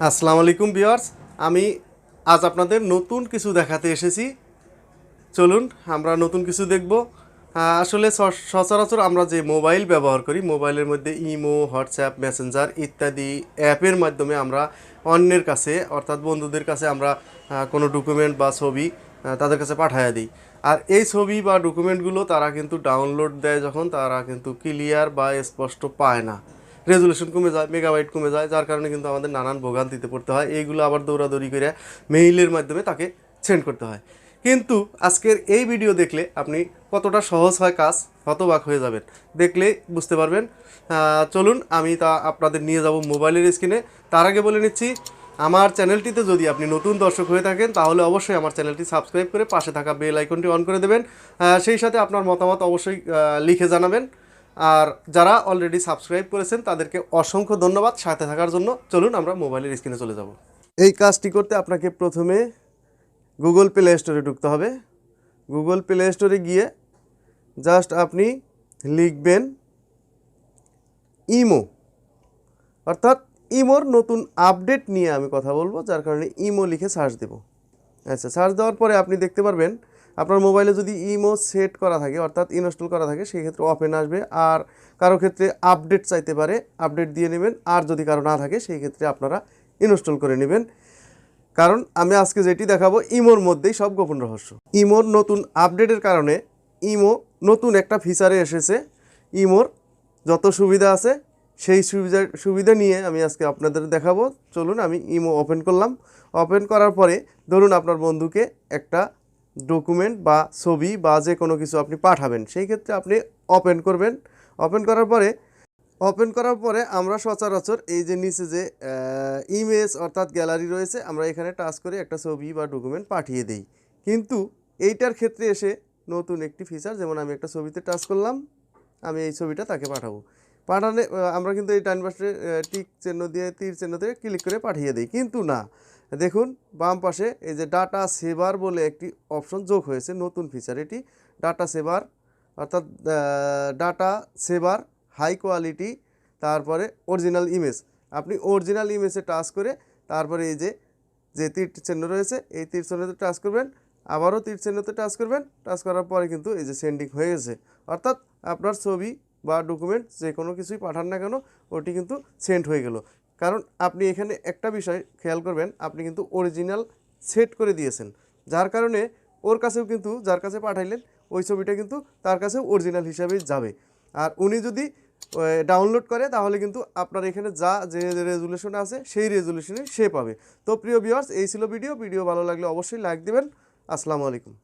আসসালামু আলাইকুম বিয়ার্স আমি আজ আপনাদের নতুন কিছু দেখাতে এসেছি। চলুন, আমরা নতুন কিছু দেখব। আসলে সচরাচর আমরা যে মোবাইল ব্যবহার করি, মোবাইলের মধ্যে ইমো, হোয়াটসঅ্যাপ, মেসেঞ্জার ইত্যাদি অ্যাপের মাধ্যমে আমরা অন্যের কাছে, অর্থাৎ বন্ধুদের কাছে আমরা কোনো ডকুমেন্ট বা ছবি তাদের কাছে পাঠাইয়া দিই। আর এই ছবি বা ডকুমেন্টগুলো তারা কিন্তু ডাউনলোড দেয় যখন, তারা কিন্তু ক্লিয়ার বা স্পষ্ট পায় না। রেজুলেশন কমে যায় মেগাবাইট কমে যায়, যার কারণে কিন্তু আমাদের নানান ভোগান্তিতে পড়তে হয়। এইগুলো আবার দৌড়াদৌড়ি করে মেইলের মাধ্যমে তাকে সেন্ড করতে হয়। কিন্তু আজকের এই ভিডিও দেখলে আপনি কতটা সহজ হয় কাজ, হতবাক হয়ে যাবেন। দেখলে বুঝতে পারবেন। চলুন আমি তা আপনাদের নিয়ে যাব মোবাইলের স্ক্রিনে তার আগে বলে নিচ্ছি, আমার চ্যানেলটিতে যদি আপনি নতুন দর্শক হয়ে থাকেন, তাহলে অবশ্যই আমার চ্যানেলটি সাবস্ক্রাইব করে পাশে থাকা বেল আইকনটি অন করে দেবেন। সেই সাথে আপনার মতামত অবশ্যই লিখে জানাবেন। আর যারা অলরেডি সাবস্ক্রাইব করেছেন, তাদেরকে অসংখ্য ধন্যবাদ। সাথে থাকার জন্য চলুন আমরা মোবাইলের স্ক্রিনে চলে যাব। এই কাজটি করতে আপনাকে প্রথমে গুগল প্লে স্টোরে ঢুকতে হবে। গুগল প্লে স্টোরে গিয়ে জাস্ট আপনি লিখবেন ইমো অর্থাৎ ইমোর নতুন আপডেট নিয়ে আমি কথা বলব, যার কারণে ইমো লিখে সার্চ দেব। আচ্ছা সার্চ দেওয়ার পরে আপনি দেখতে পারবেন আপনার মোবাইলে যদি ইমো সেট করা থাকে, অর্থাৎ ইনস্টল করা থাকে, সেই ক্ষেত্রে ওপেন আসবে। আর কারও ক্ষেত্রে আপডেট চাইতে পারে, আপডেট দিয়ে নেবেন। আর যদি কারও না থাকে, সেই ক্ষেত্রে আপনারা ইনস্টল করে নেবেন। কারণ আমি আজকে যেটি দেখাবো, ইমোর মধ্যেই সব গোপন রহস্য। ইমোর নতুন আপডেটের কারণে ইমো নতুন একটা ফিচারে এসেছে। ইমোর যত সুবিধা আছে, সেই সুবিধা সুবিধা নিয়ে আমি আজকে আপনাদের দেখাবো। চলুন, আমি ইমো ওপেন করলাম। ওপেন করার পরে ধরুন আপনার বন্ধুকে একটা ডকুমেন্ট বা ছবি বা যে কোনো কিছু আপনি পাঠাবেন, সেই ক্ষেত্রে আপনি ওপেন করবেন। ওপেন করার পরে ওপেন করার পরে আমরা সচরাচর এই যে নিচে যে ইমেজ অর্থাৎ গ্যালারি রয়েছে, আমরা এখানে টাচ করে একটা ছবি বা ডকুমেন্ট পাঠিয়ে দেই। কিন্তু এইটার ক্ষেত্রে এসে নতুন একটি ফিচার যেমন আমি একটা ছবিতে টাচ করলাম, আমি এই ছবিটা তাকে পাঠাবো। পাঠালে আমরা কিন্তু এই টাইম টিক চিহ্ন দিয়ে, তীর চিহ্ন দিয়ে ক্লিক করে পাঠিয়ে দিই। কিন্তু না দেখুন, বাম পাশে এই যে ডাটা সেভার বলে একটি অপশন যোগ হয়েছে, নতুন ফিচার এটি ডাটা সেভার অর্থাৎ ডাটা সেভার হাই কোয়ালিটি তারপরে অরিজিনাল ইমেজ আপনি অরিজিনাল ইমেজে টাচ করে তারপরে এই যে যে তীর রয়েছে, এই তীর চিহ্নতে টাচ করবেন, আবারও তীর চিহ্নতে টাচ করবেন টাচ করার পরে কিন্তু এই যে সেন্ডিং হয়ে গেছে। অর্থাৎ আপনার ছবি বা ডকুমেন্ট যে কোনো কিছুই পাঠান না কেন, ওটি কিন্তু সেন্ড হয়ে গেল। কারণ আপনি এখানে একটা বিষয় খেয়াল করবেন, আপনি কিন্তু অরিজিনাল সেট করে দিয়েছেন। যার কারণে ওর কাছেও কিন্তু, যার কাছে পাঠাইলেন, ওই ছবিটা কিন্তু তার কাছেও অরিজিনাল হিসাবেই যাবে। আর উনি যদি ডাউনলোড করে, তাহলে কিন্তু আপনার এখানে যা যে রেজুলেশন আছে, সেই রেজুলেশনে সে পাবে। তো প্রিয় ভিউয়ার্স এই ছিল ভিডিও ভিডিও ভালো লাগলে অবশ্যই লাইক দিবেন। আসসালামু আলাইকুম।